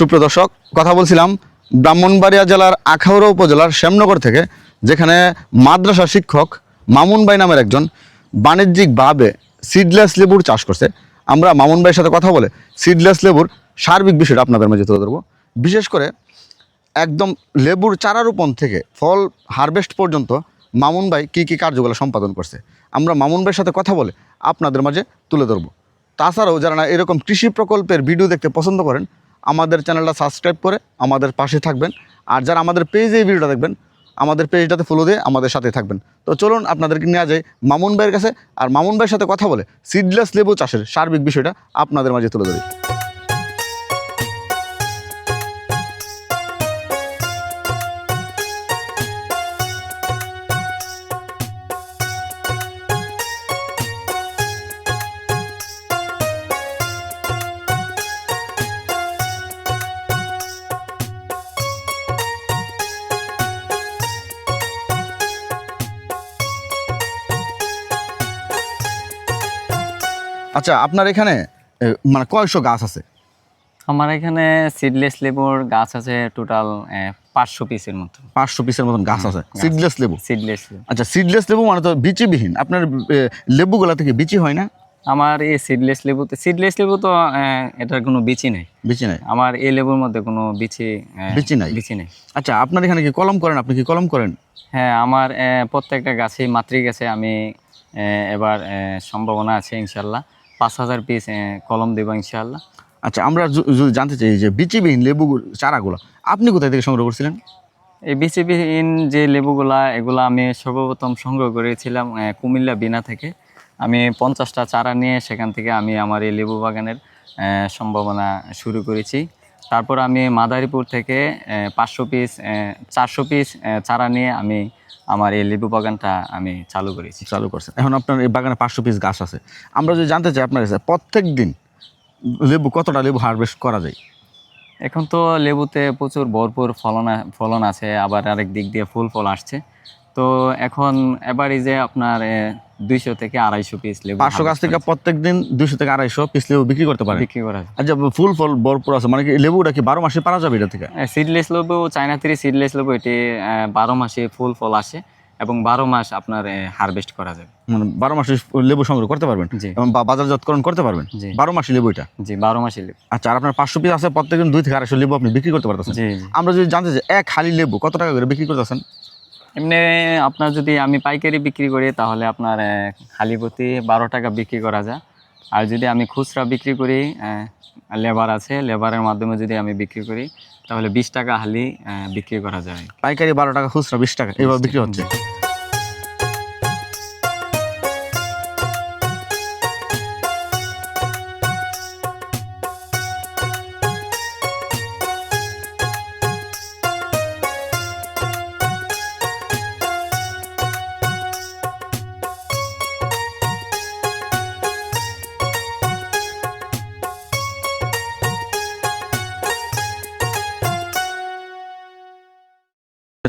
সুপ্রিয় দর্শক, কথা বলছিলাম ব্রাহ্মণবাড়িয়া জেলার আখাউড়া উপজেলার শ্যামনগর থেকে, যেখানে মাদ্রাসা শিক্ষক মামুন ভাই নামের একজন বাণিজ্যিকভাবে সিডলেস লেবুর চাষ করছে। আমরা মামুন ভাইয়ের সাথে কথা বলে সিডলেস লেবুর সার্বিক বিষয়টা আপনাদের মাঝে তুলে ধরবো। বিশেষ করে একদম লেবুর চারা রোপণ থেকে ফল হারভেস্ট পর্যন্ত মামুন ভাই কী কী কার্যকলাপ সম্পাদন করছে, আমরা মামুন ভাইয়ের সাথে কথা বলে আপনাদের মাঝে তুলে ধরবো। তাছাড়াও যারা না এরকম কৃষি প্রকল্পের ভিডিও দেখতে পছন্দ করেন আমাদের চ্যানেলটা সাবস্ক্রাইব করে আমাদের পাশে থাকবেন। আর যারা আমাদের পেজে এই ভিডিওটা দেখবেন, আমাদের পেজটাতে ফলো দিয়ে আমাদের সাথে থাকবেন। তো চলুন আপনাদেরকে নিয়ে যাই মামুন ভাইয়ের কাছে। আর মামুন ভাইয়ের সাথে কথা বলে সিডলেস লেবু চাষের সার্বিক বিষয়টা আপনাদের মাঝে তুলে ধরি। আচ্ছা আপনার এখানে মানে কয়শো গাছ আছে? আমার এখানে সিডলেস লেবুর গাছ আছে টোটাল পাঁচশো পিসের মতো। পাঁচশো পিসের মতন গাছ আছে? সিডলেস লেবু? সিডলেস আচ্ছা সিডলেস লেবু মানে তো বিচিবিহীন। আপনার লেবুগুলা থেকে বিচি হয় না? আমার এই সিডলেস লেবুতে সিডলেস লেবু তো এটার কোনো বিচি নেই। বিচি নেই? আমার এই লেবুর মধ্যে কোনো বিচি বিচি নাই? বিচি নেই। আচ্ছা আপনার এখানে কি কলম করেন? আপনি কি কলম করেন? হ্যাঁ আমার প্রত্যেকটা গাছে মাতৃ গাছে। আমি এবার সম্ভাবনা আছে ইনশাল্লাহ। পাঁচ হাজার পিস কলম দেবো ইনশাল্লাহ আচ্ছা আমরা যদি জানতে চাই যে বিচিবিহীন লেবু চারাগুলো আপনি কোথায় থেকে সংগ্রহ করছিলেন? এই বিসিবিহীন যে লেবুগুলা এগুলা আমি সর্বপ্রথম সংগ্রহ করেছিলাম কুমিল্লা বিনা থেকে। আমি পঞ্চাশটা চারা নিয়ে সেখান থেকে আমি আমার এই লেবু বাগানের সম্ভাবনা শুরু করেছি। তারপর আমি মাদারীপুর থেকে পাঁচশো পিস চারশো পিস চারা নিয়ে আমি আমার এই লেবু বাগানটা আমি চালু করেছি। চালু করছেন। এখন আপনার এই বাগানে পাঁচশো পিস গাছ আছে। আমরা যদি জানতে চাই আপনার কাছে প্রত্যেক দিন লেবু কতটা লেবু হারভেস্ট করা যায়? এখন তো লেবুতে প্রচুর ভরপুর ফলন ফলন আছে আবার আরেক দিক দিয়ে ফুল ফল আসছে। তো এখন এবারই যে আপনার দুইশো থেকে আড়াইশো পিস লেবু পাঁচশো গাছ থেকে প্রত্যেক দিন দুইশো থেকে আড়াইশো পিস লেবু বিক্রি করতে পারেন। বিক্রি করা আচ্ছা ফুল ফল ভরপুর আছে মানে কি লেবুটা কি বারো মাসে পারা যাবে এটা থেকে? সিডলেস লেবু চায়না থ্রি সিডলেস লেবু এটি বারো মাসে ফুল ফল আসে এবং বারো মাস আপনার হারভেস্ট করা যাবে। মানে বারো মাসে লেবু সংগ্রহ করতে পারবেন? এবং বাজারজাতকরণ করতে পারবেন। বারো মাসে লেবু এটা? জি বারো মাসে লেবু। আচ্ছা আর আপনার পাঁচশো পিস আছে প্রত্যেকদিন দুই থেকে আড়াইশো লেবু আপনি বিক্রি করতে পারতেছেন। আমরা যদি জানতে চাই এক খালি লেবু কত টাকা করে বিক্রি করতেছেন? এমনি আপনার যদি আমি পাইকারি বিক্রি করি, তাহলে আপনার হালি প্রতি বারো টাকা বিক্রি করা যায়। আর যদি আমি খুচরা বিক্রি করি লেবার আছে, লেবারের মাধ্যমে যদি আমি বিক্রি করি, তাহলে বিশ টাকা হালি বিক্রি করা যায়। পাইকারি বারো টাকা, খুচরা বিশ টাকা এবার বিক্রি হচ্ছে।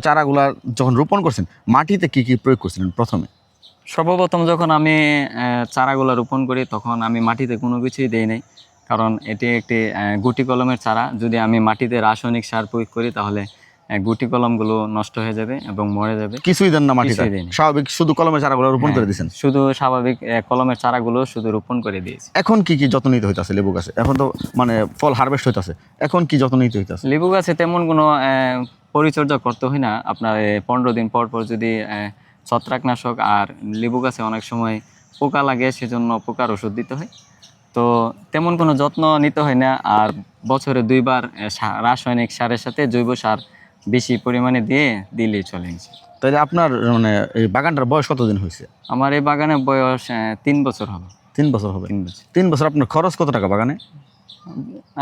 চারাগুলা যখন রোপণ করছেন, মাটিতে কি কি প্রয়োগ করছিলেন প্রথমে? সর্বপ্রথম যখন আমি চারাগুলা রোপণ করি, তখন আমি মাটিতে কোনো কিছুই দেই নাই। কারণ এটি একটি গুটি কলমের চারা। যদি আমি মাটিতে রাসায়নিক সার প্রয়োগ করি, তাহলে গুটি কলমগুলো নষ্ট হয়ে যাবে এবং মরে যাবে। কিছুই দেন না মাটিতে স্বাভাবিক শুধু কলমের চারাগুলো রোপণ করে দিয়েছেন। শুধু স্বাভাবিক কলমের চারাগুলো শুধু রোপণ করে দিয়েছি। এখন কি কি যত্ন নিতে হইতাছে লেবু গাছে? এখন তো মানে ফল হারভেস্ট হইতাছে। এখন কি যত্ন নিতে হইতাছে? লেবু গাছে তেমন কোনো পরিচর্যা করতে হয় না। আপনার পনেরো দিন পর পর যদি ছত্রাকনাশক আর লেবু গাছে অনেক সময় পোকা লাগে সেজন্য পোকার ওষুধ দিতে হয়। তো তেমন কোনো যত্ন নিতে হয় না। আর বছরে দুইবার রাসায়নিক সারের সাথে জৈব সার বেশি পরিমাণে দিয়ে দিলে চলে। তাইলে আপনার মানে এই বাগানটার বয়স কতদিন হয়েছে? আমার এই বাগানের বয়স তিন বছর হবে। তিন বছর হবে? তিন বছর। তিন বছর আপনার খরচ কত টাকা বাগানে?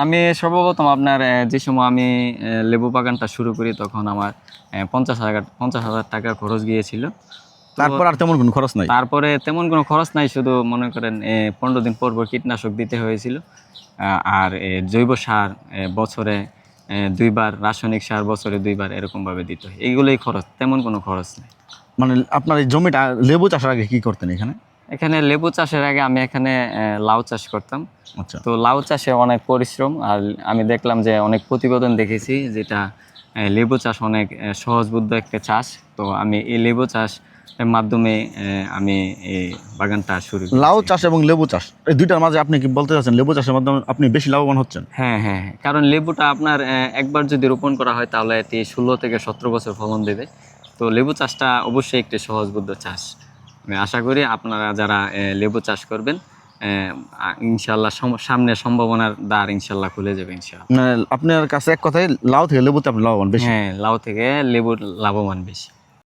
আমি সর্বপ্রথম আপনার যে সময় আমি লেবু বাগানটা শুরু করি তখন আমার পঞ্চাশ হাজার পঞ্চাশ হাজার টাকা খরচ গিয়েছিল। তারপর আর তেমন কোনো খরচ নাই? তারপরে তেমন কোনো খরচ নাই শুধু মনে করেন পনেরো দিন পর পর কীটনাশক দিতে হয়েছিল। আর জৈব সার বছরে দুইবার রাসায়নিক সার বছরে দুইবার এরকমভাবে দিতে হয়। এইগুলোই খরচ তেমন কোনো খরচ নেই। মানে আপনার এই জমিটা লেবু চাষের আগে কি করতেন এখানে? এখানে লেবু চাষের আগে আমি এখানে লাউ চাষ করতাম। আচ্ছা। তো লাউ চাষে অনেক পরিশ্রম আর আমি দেখলাম যে অনেক প্রতিবেদন দেখেছি যেটা লেবু চাষ অনেক সহজবুদ্ধ একটা চাষ। তো আমি এই লেবু চাষ মাধ্যমে আমি এই বাগানটা শুরু লাউ চাষ এবং লেবু চাষ এই দুইটার মাঝে আপনি কি বলতে চাচ্ছেন? লেবু চাষের মাধ্যমে আপনি বেশি লাভবান হচ্ছেন? হ্যাঁ হ্যাঁ হ্যাঁ। কারণ লেবুটা আপনার একবার যদি রোপণ করা হয় তাহলে এটি ষোলো থেকে সতেরো বছর ফলন দেবে। তো লেবু চাষটা অবশ্যই একটি সহজবুদ্ধ চাষ। আমি আশা করি আপনারা যারা লেবু চাষ করবেন আহ, ইনশাল্লাহ সম- সামনে সম্ভাবনার দ্বার ইনশাল্লাহ খুলে যাবে ইনশাল্লাহ মানে আপনার কাছে এক কথায় লাউ থেকে লেবুতে আপনি লাভবান বেশি? হ্যাঁ লাউ থেকে লেবুর লাভবান বেশি।